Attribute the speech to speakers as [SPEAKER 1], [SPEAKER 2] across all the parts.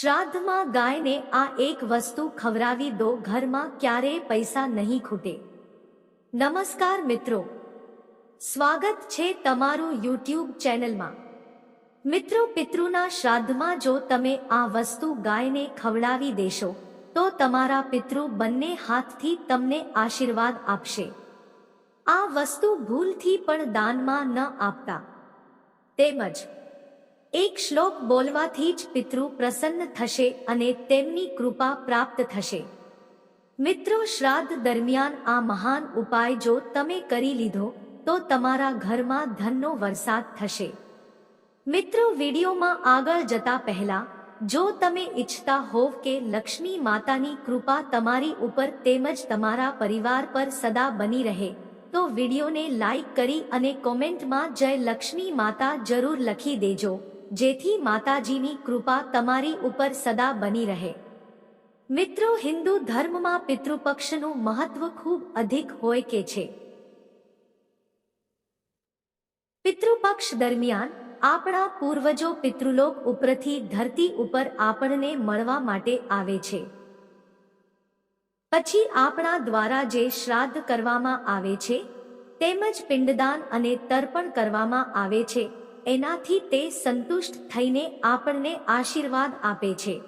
[SPEAKER 1] શ્રાદ્ધમાં ગાયને આ એક વસ્તુ ખવડાવી દો, ઘરમાં ક્યારેય પૈસા નહીં ખૂટે. નમસ્કાર મિત્રો. સ્વાગત છે તમારું યુટ્યુબ ચેનલમાં. મિત્રો પિતૃના શ્રાદ્ધમાં જો તમે આ વસ્તુ ગાયને ખવડાવી દેશો, તો તમારા પિતૃ બંને હાથથી તમને આશીર્વાદ આપશે. આ વસ્તુ ભૂલથી પણ દાનમાં ન આપતા. તેમજ એક શ્લોક બોલવાથી જ પિતૃ પ્રસન્ન થશે અને તેમની કૃપા પ્રાપ્ત થશે. મિત્રો, શ્રાદ્ધ દરમિયાન આ મહાન ઉપાય જો તમે કરી લીધો, તો તમારા ઘરમાં ધનનો વરસાદ થશે. મિત્રો, વિડીયોમાં આગળ જતા પહેલા, જો તમે ઈચ્છતા હોવ કે લક્ષ્મી માતાની કૃપા તમારી ઉપર તેમજ તમારા પરિવાર પર સદા બની રહે, તો વિડીયોને લાઈક કરી અને કોમેન્ટમાં જય લક્ષ્મી માતા જરૂર લખી દેજો. જેથી માતાજીની કૃપા તમારી ઉપર સદા બની રહે. મિત્રો, હિન્દુ ધર્મમાં પિતૃપક્ષનું મહત્વ ખૂબ અધિક હોય કે છે. પિતૃપક્ષ દરમિયાન આપણા પૂર્વજો પિતૃલોક ઉપરથી ધરતી ઉપર આપણને મળવા માટે આવે છે. પછી આપણા દ્વારા જે શ્રાદ્ધ કરવામાં આવે છે, તેમજ પિંડદાન અને તર્પણ કરવામાં આવે છે એનાથી તે સંતુષ્ટ થઈને આપણને આશીર્વાદ આપે છે.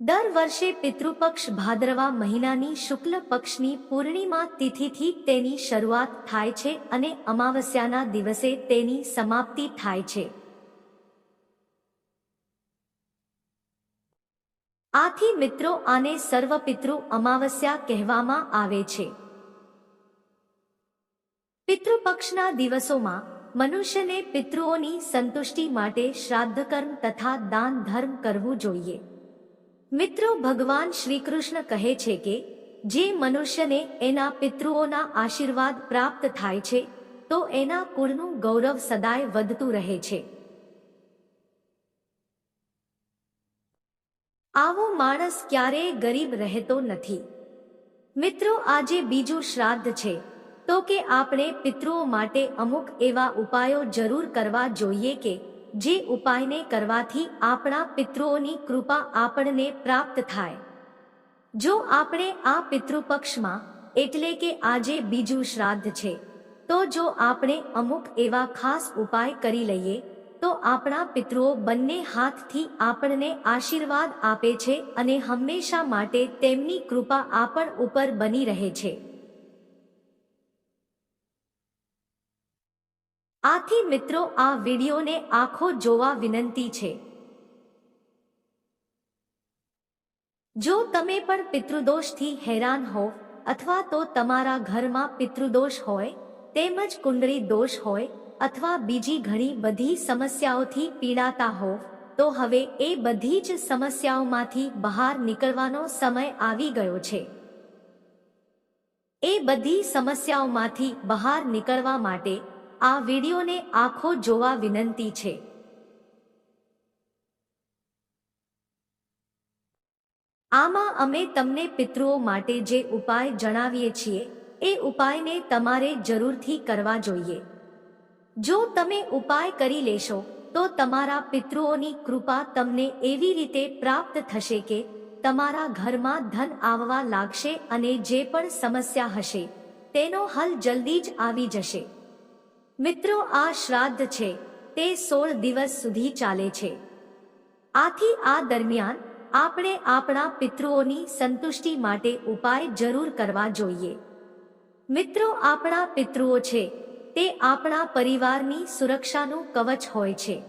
[SPEAKER 1] દર વર્ષે પિતૃપક્ષ ભાદ્રવા મહિનાની શુક્લ પક્ષની પૂર્ણિમા તિથિથી તેની શરૂઆત થાય છે અને અમાવસ્યાના દિવસે તેની સમાપ્તિ થાય છે. આથી મિત્રો આને સર્વપિતૃ અમાવસ્યા કહેવામાં આવે છે. પિતૃપક્ષના દિવસોમાં મનુષ્યને પિતૃઓની સંતુષ્ટિ માટે શ્રાદ્ધકર્મ તથા દાન ધર્મ કરવું જોઈએ. મિત્રો, ભગવાન શ્રીકૃષ્ણ કહે છે કે, જે મનુષ્યને એના પિતૃઓના આશીર્વાદ પ્રાપ્ત થાય છે, તો એના કુળનું ગૌરવ સદાય વધતું રહે છે. આવો માણસ ક્યારેય ગરીબ રહેતો નથી. મિત્રો, આજે બીજું શ્રાદ્ધ છે. તો કે આપણે પિતૃઓ માટે અમુક એવા ઉપાયો જરૂર કરવા જોઈએ કે, જે ઉપાયને કરવાથી આપણા પિતૃઓની કૃપા આપણને પ્રાપ્ત થાય. જો આપણે આ પિતૃપક્ષમાં, એટલે કે આજે બીજું શ્રાદ્ધ છે, તો જો આપણે અમુક એવા ખાસ ઉપાય કરી લઈએ, તો આપણા પિતૃઓ બંને હાથથી આપણને આશીર્વાદ આપે છે અને હંમેશા માટે તેમની કૃપા આપણ ઉપર બની રહે છે. આથી મિત્રો, આ વિડીયોને આખો જોવા વિનંતી છે. જો તમે પણ પિતૃદોષથી હેરાન હો અથવા તો તમારા ઘરમાં પિતૃદોષ હોય, તેમજ કુંડળી દોષ હોય, અથવા બીજી ઘણી બધી સમસ્યાઓથી પીડાતા હો તો હવે એ બધી જ સમસ્યાઓમાંથી બહાર નીકળવાનો સમય આવી ગયો છે. એ બધી સમસ્યાઓમાંથી બહાર નીકળવા માટે આ વિડીયોને આખો જોવા વિનંતી છે. આમાં અમે તમને પિતૃઓ માટે જે ઉપાય જણાવીએ છીએ, એ ઉપાયને તમારે જરૂરથી કરવા જોઈએ. જો તમે ઉપાય કરી લેશો, તો તમારા પિતૃઓની કૃપા તમને એવી રીતે પ્રાપ્ત થશે કે તમારા ઘરમાં ધન આવવા લાગશે અને જે પણ સમસ્યા હશે, તેનો હલ જલ્દી જ આવી જશે. મિત્રો, આ શ્રાદ્ધ છે. તે સોળ દિવસ સુધી ચાલે છે. આથી આ દરમિયાન આપણે આપણા પિતૃઓની સંતુષ્ટિ માટે ઉપાય જરૂર કરવા જોઈએ. મિત્રો, આપણા પિતૃઓ છે. તે આપણા પરિવારની સુરક્ષાનું કવચ હોય છે.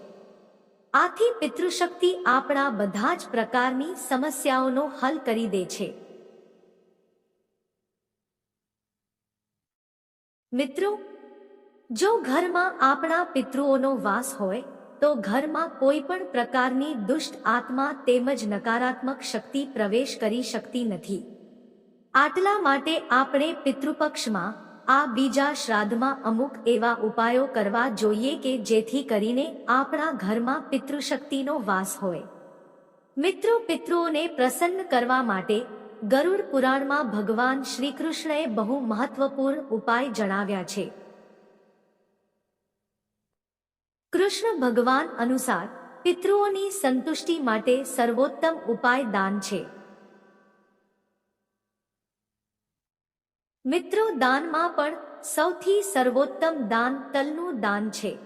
[SPEAKER 1] આથી પિતૃશક્તિ આપણા બધા જ પ્રકારની સમસ્યાઓનો હલ કરી દે છે. મિત્રો જો ઘરમાં આપણા પિતૃઓનો વાસ હોય, તો ઘરમાં કોઈ પણ પ્રકારની દુષ્ટ આત્મા તેમજ નકારાત્મક શક્તિ પ્રવેશ કરી શકતી નથી. આટલા માટે આપણે પિતૃપક્ષમાં, આ બીજા શ્રાદ્ધમાં અમુક એવા ઉપાયો કરવા જોઈએ કે જેથી કરીને આપણા ઘરમાં પિતૃશક્તિનો વાસ હોય. મિત્રો, પિતૃઓને પ્રસન્ન કરવા માટે ગરુડ પુરાણમાં ભગવાન શ્રી કૃષ્ણએ બહુ મહત્વપૂર્ણ ઉપાય જણાવ્યા છે. કૃષ્ણ ભગવાન અનુસાર પિતૃઓની સંતુષ્ટિ માટે સર્વોત્તમ ઉપાય દાન છે. મિત્રો, દાનમાં પણ સૌથી સર્વોત્તમ દાન તલનું દાન છે.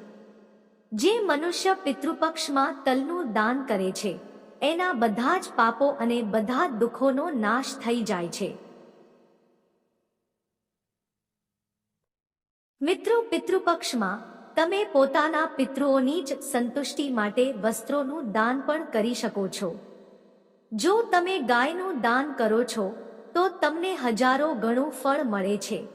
[SPEAKER 1] જે મનુષ્ય પિતૃપક્ષમાં તલનું દાન કરે છે, એના બધા જ પાપો અને બધા દુઃખોનો નાશ થઈ જાય છે. મિત્રો, પિતૃપક્ષમાં તમે પોતાના પિતૃઓની જ સંતુષ્ટિ માટે વસ્ત્રોનું દાન પણ કરી શકો છો. જો તમે ગાયનું દાન કરો છો, તો તમને હજારો ગણું ફળ મળે છે.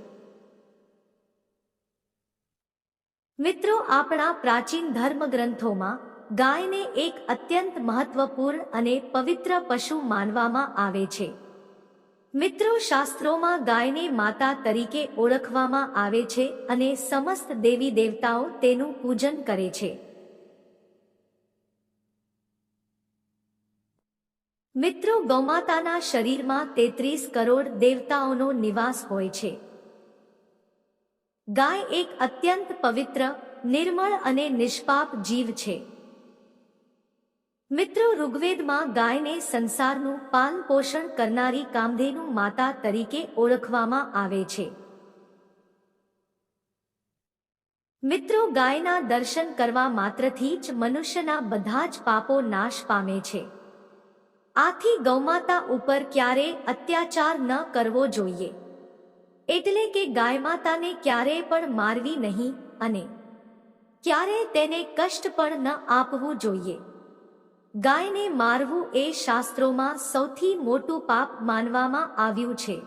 [SPEAKER 1] મિત્રો, આપણા પ્રાચીન ધર્મગ્રંથોમાં ગાયને એક અત્યંત મહત્વપૂર્ણ અને પવિત્ર પશુ માનવામાં આવે છે. મિત્રો શાસ્ત્રોમાં ગાયને માતા તરીકે ઓળખવામાં આવે છે અને સમસ્ત દેવી દેવતાઓ તેનું પૂજન કરે છે. મિત્રો ગૌમાતાના શરીરમાં તેત્રીસ કરોડ દેવતાઓનો નિવાસ હોય છે. ગાય એક અત્યંત પવિત્ર, નિર્મળ અને નિષ્પાપ જીવ છે. મિત્રો, ઋગ્વેદમાં ગાયને સંસારનું પાલન પોષણ કરનારી કામધેનુ માતા તરીકે ઓળખવામાં આવે છે. મિત્રો, ગાયના દર્શન કરવા માત્રથી જ મનુષ્યના બધા જ પાપો નાશ પામે છે. આથી ગૌમાતા ઉપર ક્યારે અત્યાચાર ન કરવો જોઈએ. એટલે કે ગાય માતાને ક્યારેય પણ મારવી નહીં અને ક્યારે તેને કષ્ટ પણ ન આપવું જોઈએ. ગાયને મારવું એ શાસ્ત્રોમાં સૌથી મોટું પાપ માનવામાં આવ્યું છે.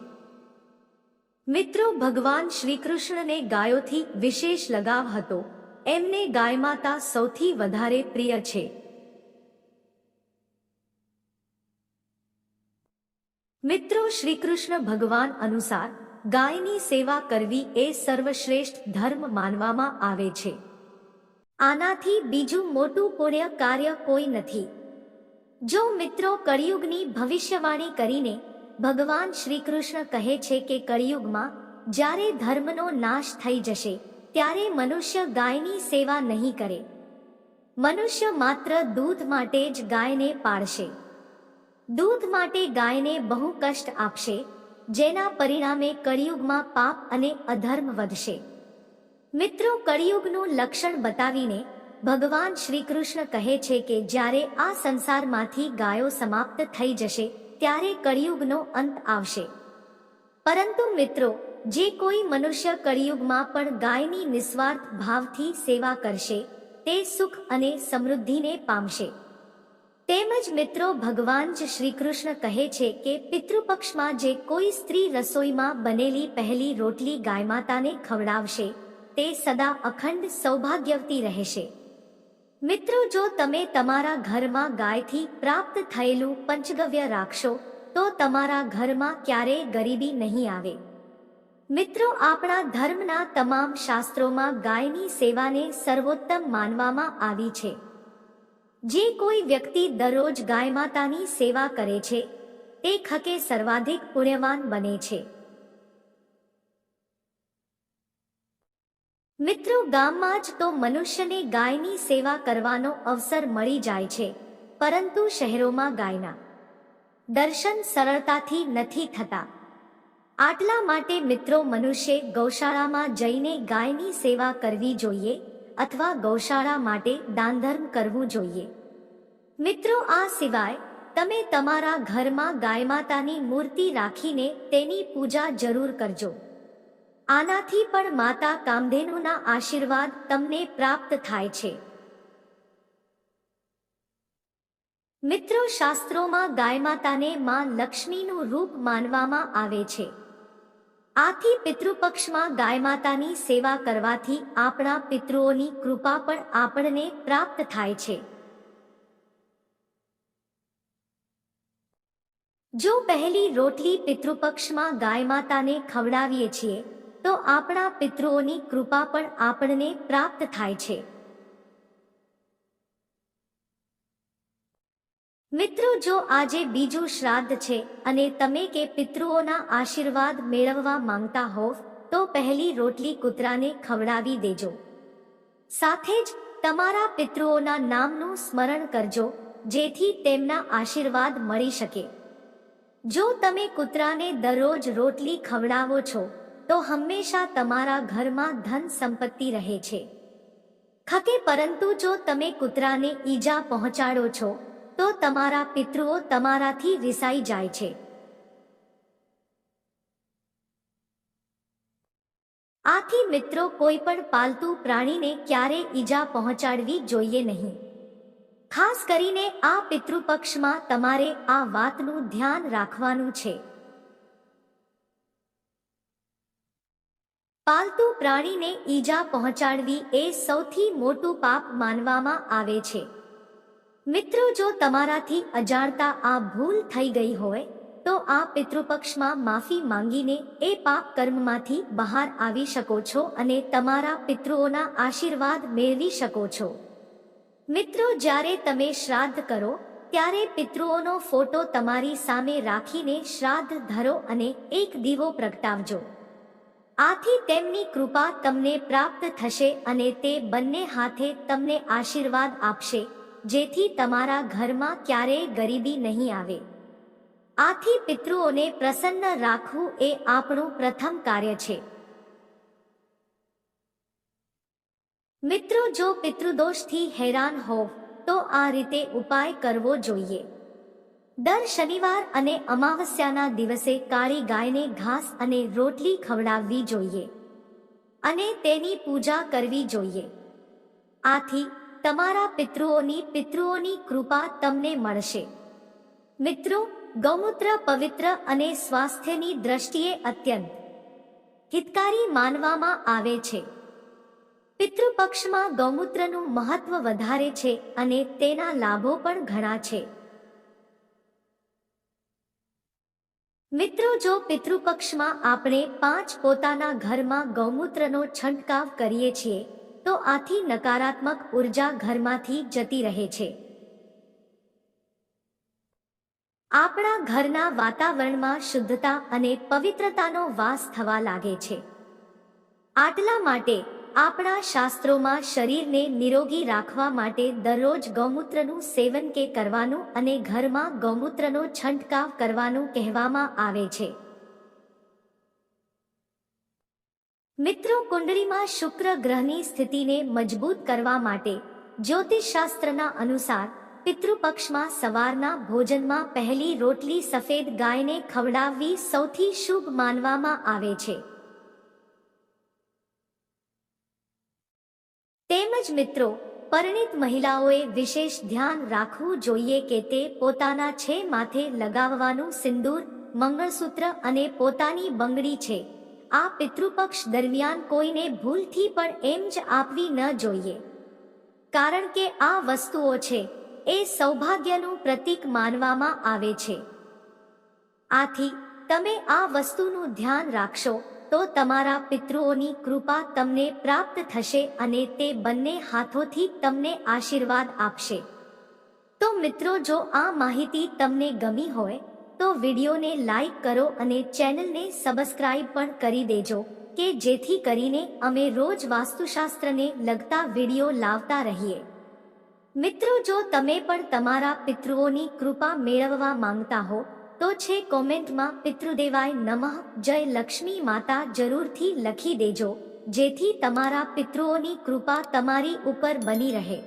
[SPEAKER 1] મિત્રો, ભગવાન શ્રીકૃષ્ણને ગાયોથી વિશેષ લગાવ હતો. એમને ગાય માતા સૌથી વધારે પ્રિય છે. મિત્રો, શ્રીકૃષ્ણ ભગવાન અનુસાર ગાયની સેવા કરવી એ સર્વશ્રેષ્ઠ ધર્મ માનવામાં આવે છે. આનાથી બીજું મોટું પુણ્ય કાર્ય કોઈ નથી. જો મિત્રો કળિયુગની ભવિષ્યવાણી કરીને ભગવાન શ્રી કૃષ્ણ કહે છે કે કળિયુગમાં જ્યારે ધર્મનો નાશ થઈ જશે, ત્યારે મનુષ્ય ગાયની સેવા નહીં કરે. મનુષ્ય માત્ર દૂધ માટે જ ગાયને પાળશે. દૂધ માટે ગાયને બહુ કષ્ટ આપશે, જેના પરિણામે કળિયુગમાં પાપ અને અધર્મ વધશે. મિત્રો, કળિયુગનું લક્ષણ બતાવીને ભગવાન શ્રી કૃષ્ણ કહે છે કે જ્યારે આ સંસારમાંથી ગાયો સમાપ્ત થઈ જશે, ત્યારે કળિયુગનો અંત આવશે. પરંતુ મિત્રો, જે કોઈ મનુષ્ય કળિયુગમાં પણ ગાયની નિસ્વાર્થ ભાવથી સેવા કરશે, તે સુખ અને સમૃદ્ધિને પામશે. તેમજ મિત્રો, ભગવાન જ શ્રી કૃષ્ણ કહે છે કે પિતૃપક્ષમાં જે કોઈ સ્ત્રી રસોઈમાં બનેલી પહેલી રોટલી ગાય માતાને ખવડાવશે તે સદા અખંડ સૌભાગ્યવતી રહેશે. મિત્રો, જો તમે તમારા ઘરમાં ગાયથી પ્રાપ્ત થયેલું પંચગવ્ય રાખશો, તો તમારા ઘરમાં ક્યારેય ગરીબી નહીં આવે. મિત્રો, આપણા ધર્મના તમામ શાસ્ત્રોમાં ગાયની સેવાને સર્વોત્તમ માનવામાં આવી છે. જે કોઈ વ્યક્તિ દરરોજ ગાય માતાની સેવા કરે છે, તે ખકે સર્વાધિક પુણ્યવાન બને છે. મિત્રો, ગામમાં જ તો મનુષ્યને ગાયની સેવા કરવાનો અવસર મળી જાય છે, પરંતુ શહેરોમાં ગાયના દર્શન સરળતાથી નથી થતા. આટલા માટે મિત્રો, મનુષ્ય ગૌશાળામાં જઈને ગાયની સેવા કરવી જોઈએ અથવા ગૌશાળા માટે દાનધર્મ કરવું જોઈએ? મિત્રો, આ સિવાય તમે તમારા ઘરમાં ગાય માતાની મૂર્તિ રાખીને તેની પૂજા જરૂર કરજો. આનાથી પણ માતા કામધેનુના આશીર્વાદ તમને પ્રાપ્ત થાય છે. મિત્રો, શાસ્ત્રોમાં ગાય માતાને માં લક્ષ્મીનું રૂપ માનવામાં આવે છે. આથી પિતૃપક્ષમાં ગાય માતાની સેવા કરવાથી આપણા પિતૃઓની કૃપા પણ આપણને પ્રાપ્ત થાય છે. જો પહેલી રોટલી પિતૃપક્ષમાં ગાય માતાને ખવડાવીએ છીએ તો આપણા પિતૃઓની કૃપા પણ આપણને પ્રાપ્ત થાય છે. મિત્રો, જો આજે બીજું શ્રાદ્ધ છે અને તમે કે પિતૃઓના આશીર્વાદ મેળવવા માંગતા હોવ, તો પહેલી રોટલી કૂતરાને ખવડાવી દેજો. સાથે જ તમારા પિતૃઓના નામનું સ્મરણ કરજો, જેથી તેમના આશીર્વાદ મળી શકે. જો તમે કૂતરાને દરરોજ રોટલી ખવડાવો છો તો હંમેશા તમારા ઘરમાં ધન સંપત્તિ રહે છે. ખકે પરંતુ જો તમે કૂતરાને ઈજા પહોંચાડો છો, તો તમારા પિતૃઓ તમારાથી રિસાઈ જાય છે. આથી મિત્રો કોઈ પણ પાલતુ પ્રાણીને ક્યારે ઈજા પહોંચાડવી જોઈએ નહીં. ખાસ કરીને આ પિતૃપક્ષમાં તમારે આ વાતનું ધ્યાન રાખવાનું છે. પાલતુ પ્રાણીને ઈજા પહોંચાડવી એ સૌથી મોટું પાપ માનવામાં આવે છે. મિત્રો, જો તમારાથી અજાણતા આ ભૂલ થઈ ગઈ હોય, તો આ પિતૃપક્ષમાં માફી માંગીને એ પાપ કર્મમાંથી બહાર આવી શકો છો અને તમારા પિતૃઓના આશીર્વાદ મેળવી શકો છો. મિત્રો, જ્યારે તમે શ્રાદ્ધ કરો, ત્યારે પિતૃઓનો ફોટો તમારી સામે રાખીને શ્રાદ્ધ ધરો અને એક દીવો પ્રગટાવજો. આથી તેમની કૃપા તમને પ્રાપ્ત થશે અને તે બંને હાથે તમને આશીર્વાદ આપશે, જેથી તમારા ઘરમાં ક્યારેય ગરીબી નહીં આવે. આથી પિતૃઓને પ્રસન્ન રાખવું એ આપણું પ્રથમ કાર્ય છે. મિત્રો, જો પિતૃદોષથી હેરાન હોવ, તો આ રીતે ઉપાય કરવો જોઈએ. દર શનિવાર અને અમાવસ્યાના દિવસે કાળી ગાયને ઘાસ અને રોટલી ખવડાવવી જોઈએ અને તેની પૂજા કરવી જોઈએ. આથી, તમારા પિતૃઓની પિતૃઓની કૃપા તમને મળશે. મિત્રો, ગૌમૂત્ર પવિત્ર અને સ્વાસ્થ્યની દ્રષ્ટિએ અત્યંત હિતકારી માનવામાં આવે છે. પિતૃપક્ષમાં ગૌમૂત્રનું મહત્વ વધારે છે અને તેના લાભો પણ ઘણા છે. મિત્રો, જો પિતૃપક્ષમાં આપણે પાંચ પોતાના ઘરમાં ગૌમૂત્રનો છંટકાવ કરીએ છીએ, તો આથી નકારાત્મક ઊર્જા ઘરમાંથી જતી રહે છે. આપણા ઘરના વાતાવરણમાં શુદ્ધતા અને પવિત્રતાનો વાસ થવા લાગે છે. આટલા માટે આપણા શાસ્ત્રોમાં શરીરને નિરોગી રાખવા માટે દરરોજ ગૌમૂત્રનું સેવન કે કરવાનું અને ઘરમાં ગૌમૂત્રનો છંટકાવ કરવાનું કહેવામાં આવે છે. મિત્રો, કુંડળીમાં શુક્ર ગ્રહની સ્થિતિને મજબૂત કરવા માટે જ્યોતિષશાસ્ત્રના અનુસાર પિતૃપક્ષમાં સવારના ભોજનમાં પહેલી રોટલી સફેદ ગાયને ખવડાવવી સૌથી શુભ માનવામાં આવે છે. તેમજ મિત્રો, પરિણિત મહિલાઓએ વિશેષ ધ્યાન રાખવું જોઈએ કે તે પોતાના છે માથે લગાવવાનું સિંદૂર, મંગળસૂત્ર અને પોતાની બંગડી છે. આ પિતૃપક્ષ દરમિયાન કોઈને ભૂલથી પણ એમ જ આપવી ન જોઈએ. કારણ કે આ વસ્તુઓ છે, એ સૌભાગ્યનું પ્રતીક માનવામાં આવે છે. આથી, તમે આ વસ્તુનું ધ્યાન રાખશો તો તમારા પિતૃઓની કૃપા તમને પ્રાપ્ત થશે અને તે બંને હાથોથી તમને આશીર્વાદ આપશે. તો મિત્રો, જો આ માહિતી તમને ગમી હોય, તો વિડીયોને લાઈક કરો અને ચેનલને સબસ્ક્રાઇબ પણ કરી દેજો, કે જેથી કરીને અમે રોજ વાસ્તુશાસ્ત્રને લગતા વીડિયો લાવતા રહીએ. મિત્રો, જો તમે પણ તમારા પિતૃઓની કૃપા મેળવવા માંગતા હો તો છે કોમેન્ટમાં પિતૃદેવાય નમઃ, જય લક્ષ્મી માતા જરૂરથી લખી દેજો, જેથી તમારા પિતૃઓની કૃપા તમારી ઉપર બની રહે.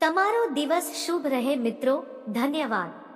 [SPEAKER 1] તમારો દિવસ શુભ રહે મિત્રો, ધન્યવાદ.